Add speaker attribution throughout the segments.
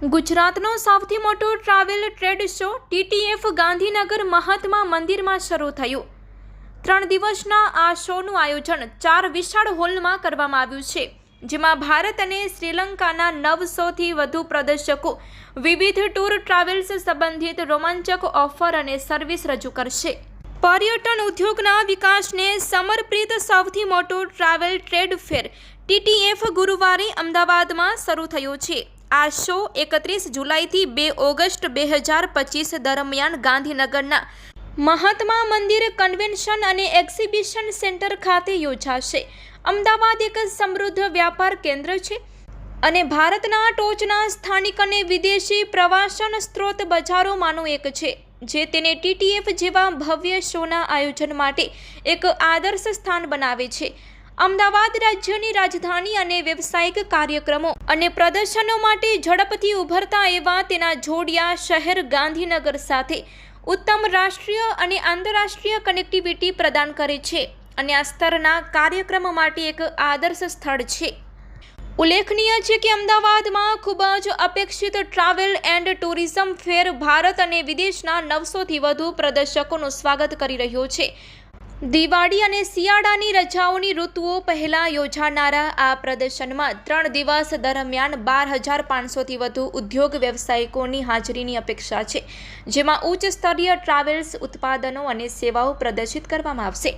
Speaker 1: ગુજરાતનો સૌથી મોટો travel trade show TTF Gandhinagar Mahatma મંદિરમાં શરૂ થયું. ત્રણ દિવસના આ શોનું આયોજન ચાર વિશાળ હોલમાં કરવામાં આવ્યું છે, જેમાં ભારત અને શ્રીલંકાના નવસોથી વધુ પ્રદર્શકો વિવિધ ટૂર ટ્રાવેલ્સ સંબંધિત રોમાંચક ઓફર અને સર્વિસ રજૂ કરશે. પર્યટન ઉદ્યોગના વિકાસને સમર્પિત સૌથી મોટો ટ્રાવેલ ટ્રેડ ફેર ટીટીએફ ગુરુવારે અમદાવાદમાં શરૂ થયો છે. આ શો એકત્રીસ જુલાઈથી બે ઓગસ્ટ બે હજાર પચીસ દરમિયાન ગાંધીનગરના મહાત્મા મંદિર કન્વેન્શન અને એક્ઝિબિશન સેન્ટર ખાતે યોજાશે. અમદાવાદ એક સમૃદ્ધ વ્યાપાર કેન્દ્ર છે અને ભારતના ટોચના સ્થાનિક અને વિદેશી પ્રવાસન સ્ત્રોત બજારોમાંનું એક છે, જે તેને ટીટીએફ જેવા ભવ્ય શોના આયોજન માટે એક આદર્શ સ્થાન બનાવે છે. અમદાવાદ રાજ્યની રાજધાની અને વ્યવસાયિક કાર્યક્રમો અને પ્રદર્શનો માટે ઝડપથી ઉભરતા એવા તેના જોડિયા શહેર ગાંધીનગર સાથે ઉત્તમ રાષ્ટ્રીય અને આંતરરાષ્ટ્રીય કનેક્ટિવિટી પ્રદાન કરે છે અને આ સ્તરના કાર્યક્રમ માટે એક આદર્શ સ્થળ છે. ઉલ્લેખનીય છે કે અમદાવાદમાં ખૂબ જ અપેક્ષિત travel and tourism fair Bharat અને વિદેશના નવસોથી વધુ પ્રદર્શકોનું સ્વાગત કરી રહ્યો છે. દિવાળી અને શિયાળાની રજાઓની ઋતુઓ પહેલાં યોજાનારા આ પ્રદર્શનમાં ત્રણ દિવસ દરમિયાન બાર હજાર પાંચસોથી વધુ ઉદ્યોગ વ્યવસાયિકોની હાજરીની અપેક્ષા છે, જેમાં ઉચ્ચ સ્તરીય ટ્રાવેલ્સ, ઉત્પાદનો અને સેવાઓ પ્રદર્શિત કરવામાં આવશે.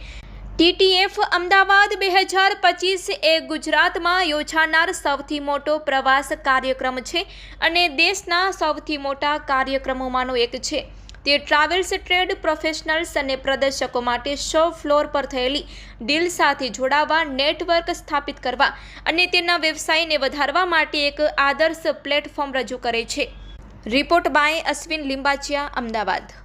Speaker 1: ટીટીએફ અમદાવાદ બે હજાર પચીસ એ ગુજરાતમાં યોજાનાર સૌથી મોટો પ્રવાસ કાર્યક્રમ છે અને દેશના સૌથી મોટા કાર્યક્રમોમાંનો એક છે. તે ટ્રાવેલ્સ ટ્રેડ પ્રોફેશનલ્સ અને પ્રદર્શકો માટે શો ફ્લોર પર થયેલી ડીલ સાથે જોડાવા, નેટવર્ક સ્થાપિત કરવા અને તેના વ્યવસાયને વધારવા માટે એક આદર્શ પ્લેટફોર્મ રજૂ કરે છે. Report by Ashwin Limbachiya, Ahmedabad.